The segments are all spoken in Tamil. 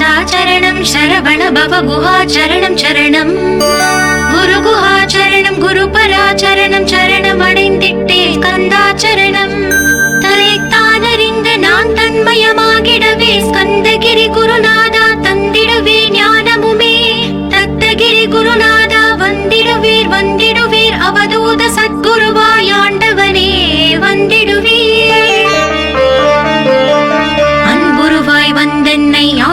ஸ்கந்தாச்சரணம் சரவண பவ குஹாச்சரணம் சரணம் குரு குஹாச்சரணம் குரு பராச்சரணம்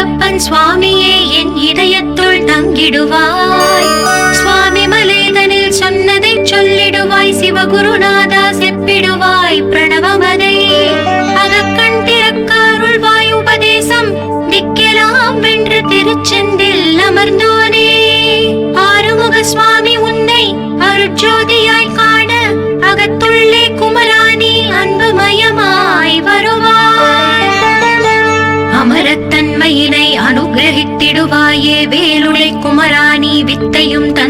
தகப்பன் சுவாமியே என் இதயத்துள் தங்கிடுவாய். சுவாமி மலேதனில் சொன்னதை சொல்லிடுவாய் சிவகுருநாதா செப்பிடுவாய் பிரணவமதை. அனுகிரகித்திடுவாயே வேலுடை குமராணி வித்தையும் தன்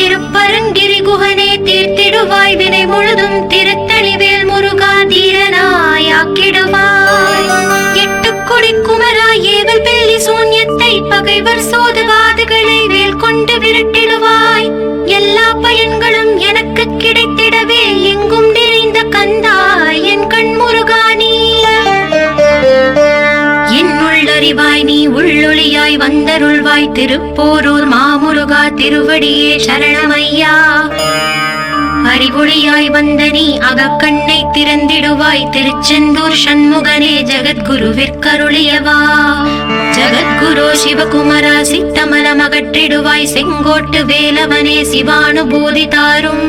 திருப்பரங்கிரி குகனே தீர்த்திடுவாய். வினை முழுதும் திருத்தணிவேல் முருகா தீரனாயாக்கிடுவாய் எட்டு கொடி குமரா ஏவல் பெல்லி சூன்யத்தை பகைவர் சோதவாதுகளை வேல் கொண்டு விரட்டிடுவாய். எல்லா பயன்களும் எனக்கு கிடைத்திடவே எங்கும் உள்ளொளியாய் வந்தருள்வாய் திருப்போரூர் மாமுருகா திருவடியே சரணமையா. அறிவொளியாய் வந்த நீ அகக்கண்ணை திறந்திடுவாய் திருச்செந்தூர் சண்முகனே ஜகத்குருவிற்கருளியவா. ஜகத்குரு சிவகுமரா சித்தமலம் அகற்றிடுவாய் செங்கோட்டு வேலவனே சிவானுபூதி தாரும்.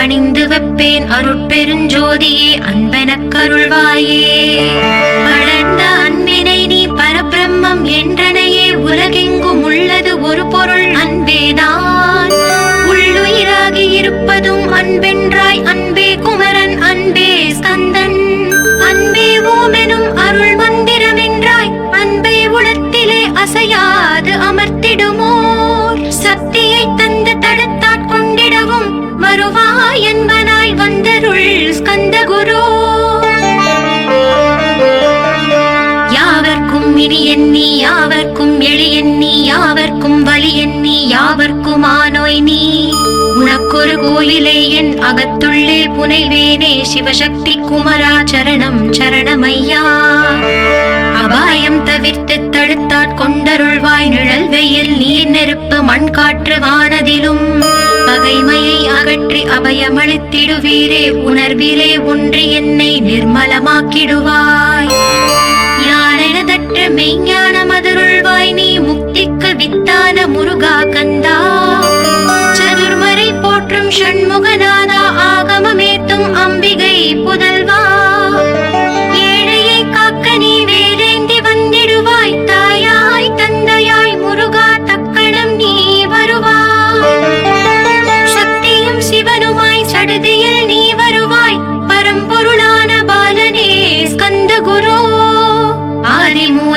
பணிந்து வைப்பேன் அருட்பெருஞ்சோதியே அன்பெனக் கருள்வாயே. வளர்ந்த அன்பினை நீ பரபிரம்மம் என்றனையே உலகெங்கும் உள்ளது ஒரு பொருள் அன்பேதான். ஸ்கந்த குரு யாவர்க்கும் இனி எண்ணி யாவர்க்கும் எளி எண்ணி யாவர்க்கும் வலி எண்ணி யாவர்க்கும் ஆனோய் நீ. உனக்கொரு கோயிலே என் அகத்துள்ளே புனைவேனே சிவசக்தி குமரா சரணம் சரணமையா. அபாயம் தவிர்த்து தடுத்தாட் கொண்டருள்வாய் நிழல் வெயில் நீர் நெருப்பு மண் காற்று வானதிலும். பகைமையை அகற்றி அபயமளித்திடுவீரே உணர்விலே ஒன்றி என்னை நிர்மலமாக்கிடுவாய். யானெனதற்ற மெய்ஞான மதுருள்வாய் நீ முக்திக்கு வித்தான முருகா கந்தா. சதுர்மறை போற்றும் ஷண்முகநாதா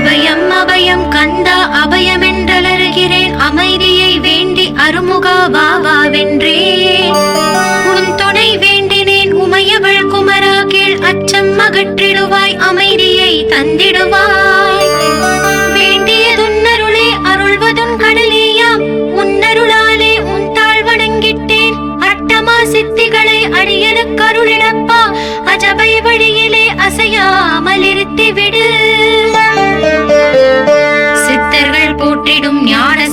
அபயம் அபயம் கந்தா அபயமென்றலருகிறேன். அமைதியை வேண்டி அருமுகா வாவா வென்றேன் உன் துணை வேண்டினேன் உமையவள் குமரா கீழ் அச்சம் அகற்றிடுவாய் அமைதியை தந்திடுவாய். வேண்டியதுன்னருளே அருள்வதும் கடலேயாம் உன்னருளாலே உன் தாழ் வணங்கிட்டேன். அட்டமா சித்திகளை அடியனுக்கு அஜபை வழியிலே அசையாமல் இருத்தி விடு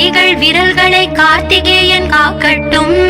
கைகள் விரல்களை கார்த்திகேயன் காக்கட்டும்.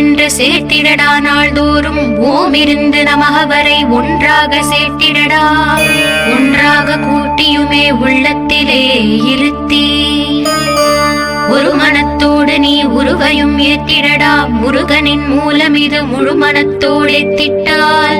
என்று சேர்த்திடடா நாள்தோறும். ஓம் இருந்து ஒன்றாக சேர்த்திடடா. ஒன்றாக கூட்டியுமே உள்ளத்திலே இருத்தி. ஒரு மனத்தோடு நீ உருவையும் ஏத்திடடா. முருகனின் மூலம் இது முழு மனத்தோடு ஏத்திட்டால்